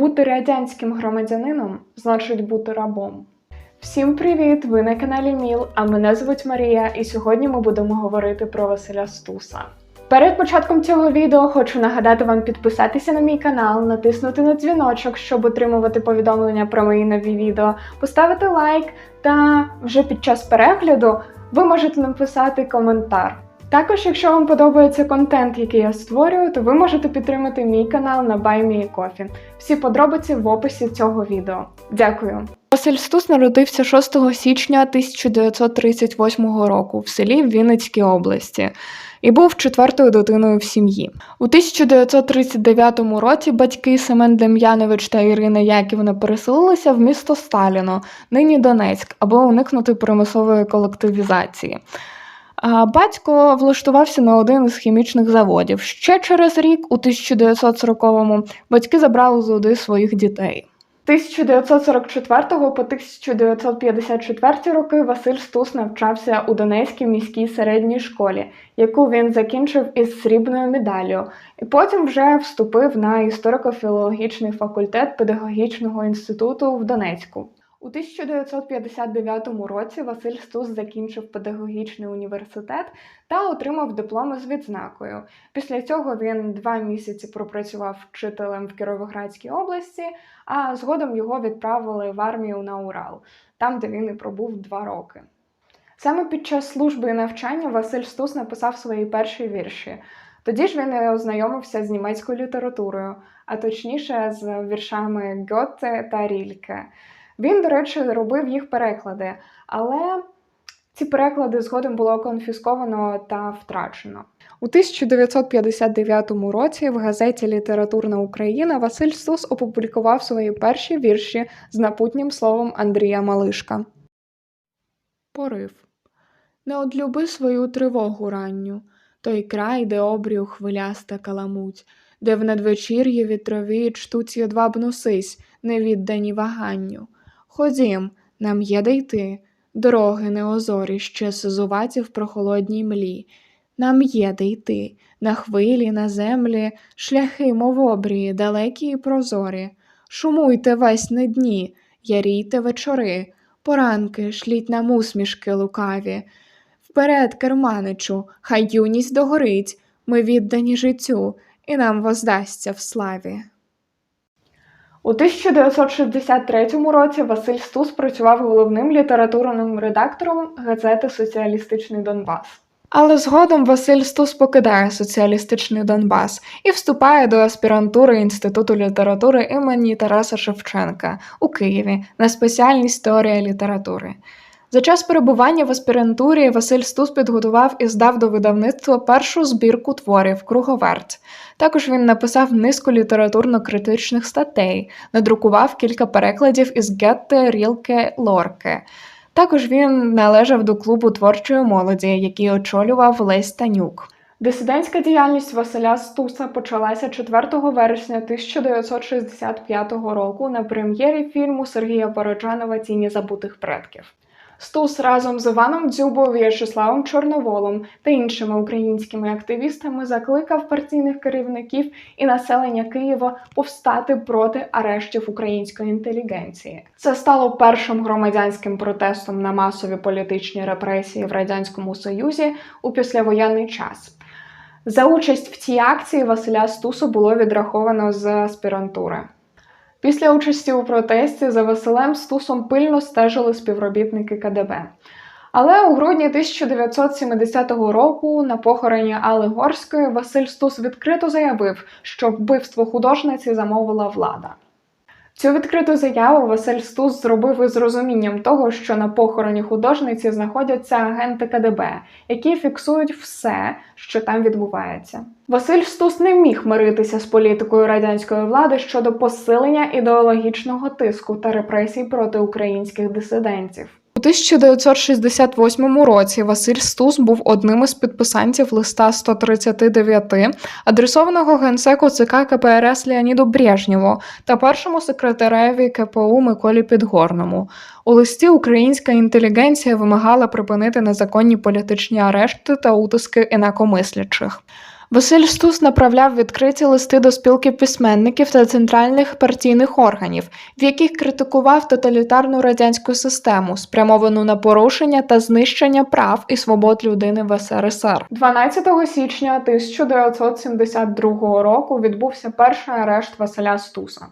Бути радянським громадянином значить бути рабом. Всім привіт! Ви на каналі Міл, а мене звуть Марія, і сьогодні ми будемо говорити про Василя Стуса. Перед початком цього відео хочу нагадати вам підписатися на мій канал, натиснути на дзвіночок, щоб отримувати повідомлення про мої нові відео, поставити лайк та вже під час перегляду ви можете написати коментар. Також, якщо вам подобається контент, який я створюю, то ви можете підтримати мій канал на BuyMeACoffee. Всі подробиці в описі цього відео. Дякую. Василь Стус народився 6 січня 1938 року в селі Вінницькій області і був четвертою дитиною в сім'ї. У 1939 році батьки Семен Дем'янович та Ірина Яківна переселилися в місто Сталіно, нині Донецьк, аби уникнути примусової колективізації. Батько влаштувався на один із хімічних заводів. Ще через рік, у 1940-му, батьки забрали з води своїх дітей. 1944 по 1954 роки Василь Стус навчався у Донецькій міській середній школі, яку він закінчив із срібною медаллю, і потім вже вступив на історико-філологічний факультет педагогічного інституту в Донецьку. У 1959 році Василь Стус закінчив педагогічний університет та отримав дипломи з відзнакою. Після цього він два місяці пропрацював вчителем в Кіровоградській області, а згодом його відправили в армію на Урал, там де він і пробув два роки. Саме під час служби і навчання Василь Стус написав свої перші вірші. Тоді ж він ознайомився з німецькою літературою, а точніше з віршами Гьоте та Рільке. Він, до речі, робив їх переклади, але ці переклади згодом було конфісковано та втрачено. У 1959 році в газеті Літературна Україна Василь Стус опублікував свої перші вірші з напутнім словом Андрія Малишка. Порив. Не одлюби свою тривогу ранню, той край, де обрію хвиляста каламуть, де в надвечір'ї вітрові чтуть єдвабну сись, невіддані ваганню. Ходім, нам є де йти, дороги неозорі ще сизуваті в прохолодній млі. Нам є де йти, на хвилі, на землі, шляхи, мов обрії, далекі і прозорі. Шумуйте весь на дні, ярійте вечори, поранки, шліть нам усмішки лукаві. Вперед, керманичу, хай юність догорить, ми віддані життю, і нам воздасться в славі. У 1963 році Василь Стус працював головним літературним редактором газети Соціалістичний Донбас. Але згодом Василь Стус покидає соціалістичний Донбас і вступає до аспірантури Інституту літератури імені Тараса Шевченка у Києві на спеціальність теорія літератури. За час перебування в аспірантурі Василь Стус підготував і здав до видавництва першу збірку творів Круговерт. Також він написав низку літературно-критичних статей, надрукував кілька перекладів із Гетте, Рілке, Лорке. Також він належав до клубу творчої молоді, який очолював Лесь Танюк. Дисидентська діяльність Василя Стуса почалася 4 вересня 1965 року на прем'єрі фільму Сергія Пароджанова Тіні забутих предків. Стус разом з Іваном Дзюбою, В'ячеславом Чорноволом та іншими українськими активістами закликав партійних керівників і населення Києва повстати проти арештів української інтелігенції. Це стало першим громадянським протестом на масові політичні репресії в радянському союзі у післявоєнний час. За участь в цій акції Василя Стусу було відраховано з аспірантури. Після участі у протесті за Василем Стусом пильно стежили співробітники КДБ. Але у грудні 1970 року на похороні Алли Горської Василь Стус відкрито заявив, що вбивство художниці замовила влада. Цю відкриту заяву Василь Стус зробив із розумінням того, що на похороні художниці знаходяться агенти КДБ, які фіксують все, що там відбувається. Василь Стус не міг миритися з політикою радянської влади щодо посилення ідеологічного тиску та репресій проти українських дисидентів. У 1968 році Василь Стус був одним із підписантів листа 139, адресованого генсеку ЦК КПРС Леоніду Брежнєву та першому секретареві КПУ Миколі Підгорному. У листі українська інтелігенція вимагала припинити незаконні політичні арешти та утиски інакомислячих. Василь Стус направляв відкриті листи до спілки письменників та центральних партійних органів, в яких критикував тоталітарну радянську систему, спрямовану на порушення та знищення прав і свобод людини в СРСР. 12 січня 1972 року відбувся перший арешт Василя Стуса.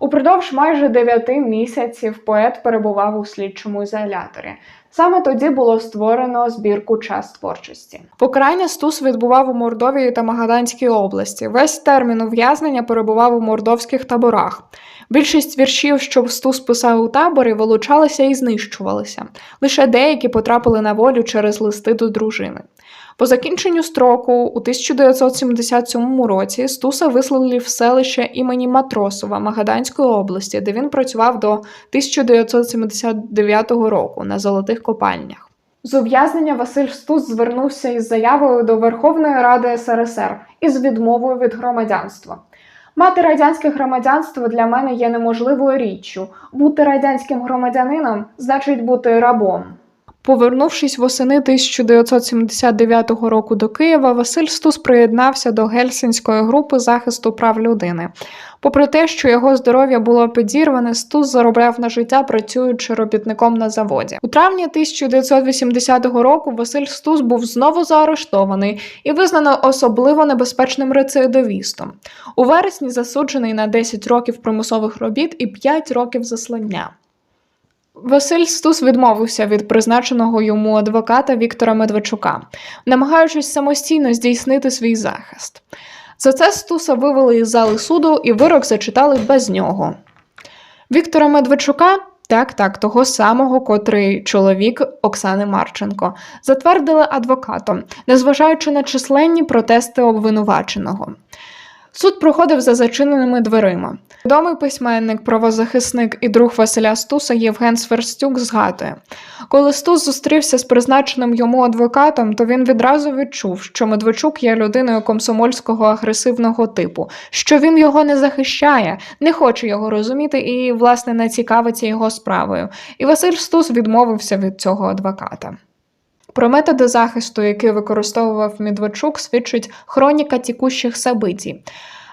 Упродовж майже 9 місяців поет перебував у слідчому ізоляторі. Саме тоді було створено збірку час творчості. Покарання Стус відбував у Мордовії та Магаданській області. Весь термін ув'язнення перебував у мордовських таборах. Більшість віршів, що Стус писав у таборі, вилучалися і знищувалися. Лише деякі потрапили на волю через листи до дружини. По закінченню строку у 1977 році Стуса вислали в селище імені Матросова Магаданської області, де він працював до 1979 року на золотих копальнях. З ув'язнення Василь Стус звернувся із заявою до Верховної Ради СРСР із відмовою від громадянства. Мати радянське громадянство для мене є неможливою річчю. Бути радянським громадянином значить бути рабом. Повернувшись восени 1979 року до Києва, Василь Стус приєднався до Гельсінської групи захисту прав людини. Попри те, що його здоров'я було підірване, Стус заробляв на життя, працюючи робітником на заводі. У травні 1980 року Василь Стус був знову заарештований і визнано особливо небезпечним рецидивістом. У вересні засуджений на 10 років примусових робіт і 5 років заслання. Василь Стус відмовився від призначеного йому адвоката Віктора Медведчука, намагаючись самостійно здійснити свій захист. За це Стуса вивели із зали суду і вирок зачитали без нього. Віктора Медведчука, так, так, того самого, котрий чоловік Оксани Марченко, затвердили адвокатом, незважаючи на численні протести обвинуваченого. Суд проходив за зачиненими дверима. Відомий письменник, правозахисник і друг Василя Стуса Євген Сверстюк згадує: коли Стус зустрівся з призначеним йому адвокатом, то він відразу відчув, що Медведчук є людиною комсомольського агресивного типу, що він його не захищає, не хоче його розуміти і, власне, не цікавиться його справою. І Василь Стус відмовився від цього адвоката. Про методи захисту, які використовував Медведчук, свідчить хроніка тікущих событій.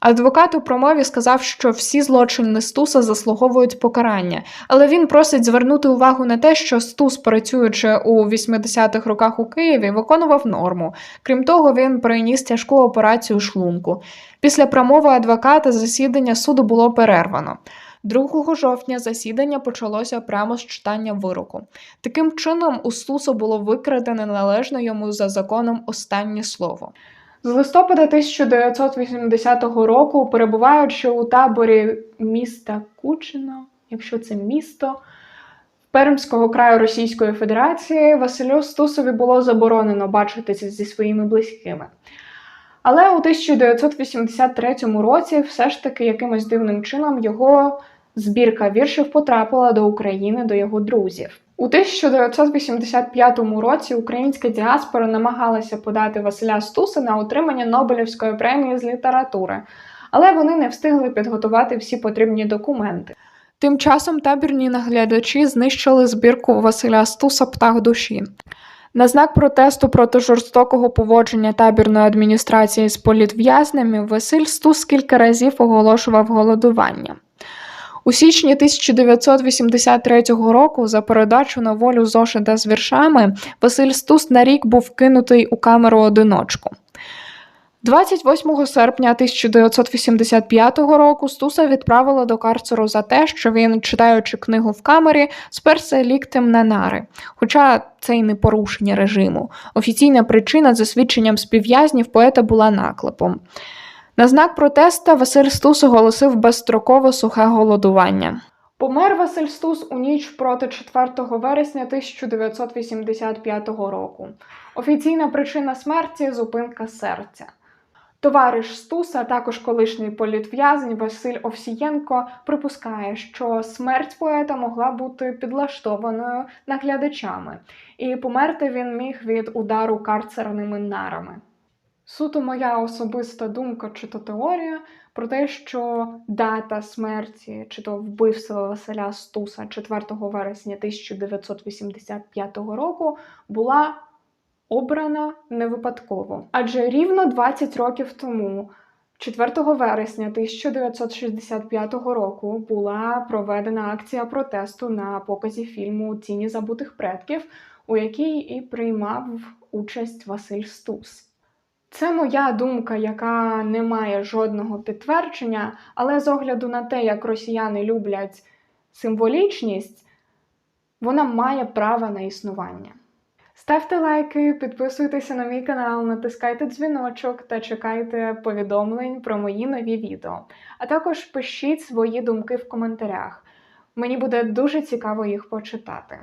Адвокат у промові сказав, що всі злочини Стуса заслуговують покарання, але він просить звернути увагу на те, що Стус, працюючи у 80-х роках у Києві, виконував норму. Крім того, він переніс тяжку операцію шлунку. Після промови адвоката засідання суду було перервано. 2 жовтня засідання почалося прямо з читання вироку. Таким чином, у Стуса було викрадене належне йому за законом останнє слово. З листопада 1980 року, перебуваючи у таборі міста Кучино, якщо це місто Пермського краю Російської Федерації, Василю Стусові було заборонено бачитися зі своїми близькими. Але у 1983 році все ж таки якимось дивним чином його збірка віршів потрапила до України до його друзів. У 1985 році українська діаспора намагалася подати Василя Стуса на отримання Нобелівської премії з літератури, але вони не встигли підготувати всі потрібні документи. Тим часом табірні наглядачі знищили збірку Василя Стуса Птах душі. На знак протесту проти жорстокого поводження табірної адміністрації з політв'язнями Василь Стус кілька разів оголошував голодування. У січні 1983 року за передачу на волю зошита з віршами Василь Стус на рік був кинутий у камеру одиночку. 28 серпня 1985 року Стуса відправили до карцеру за те, що він, читаючи книгу в камері, сперся ліктем на нари. Хоча це й не порушення режиму. Офіційна причина за свідченням співв'язнів поета була наклепом. На знак протеста Василь Стус оголосив безстрокове сухе голодування. Помер Василь Стус у ніч проти 4 вересня 1985 року. Офіційна причина смерті зупинка серця. Товариш Стуса, також колишній політв'язень Василь Овсієнко, припускає, що смерть поета могла бути підлаштованою наглядачами, і померти він міг від удару карцерними нарами. Суто моя особиста думка чи то теорія про те, що дата смерті чи то вбивства Василя Стуса 4 вересня 1985 року була обрана не випадково. Адже рівно 20 років тому, 4 вересня 1965 року, була проведена акція протесту на показі фільму Тіні забутих предків, у якій і приймав участь Василь Стус. Це моя думка, яка не має жодного підтвердження, але з огляду на те, як росіяни люблять символічність, вона має право на існування. Ставте лайки, підписуйтеся на мій канал, натискайте дзвіночок та чекайте повідомлень про мої нові відео. А також пишіть свої думки в коментарях. Мені буде дуже цікаво їх почитати.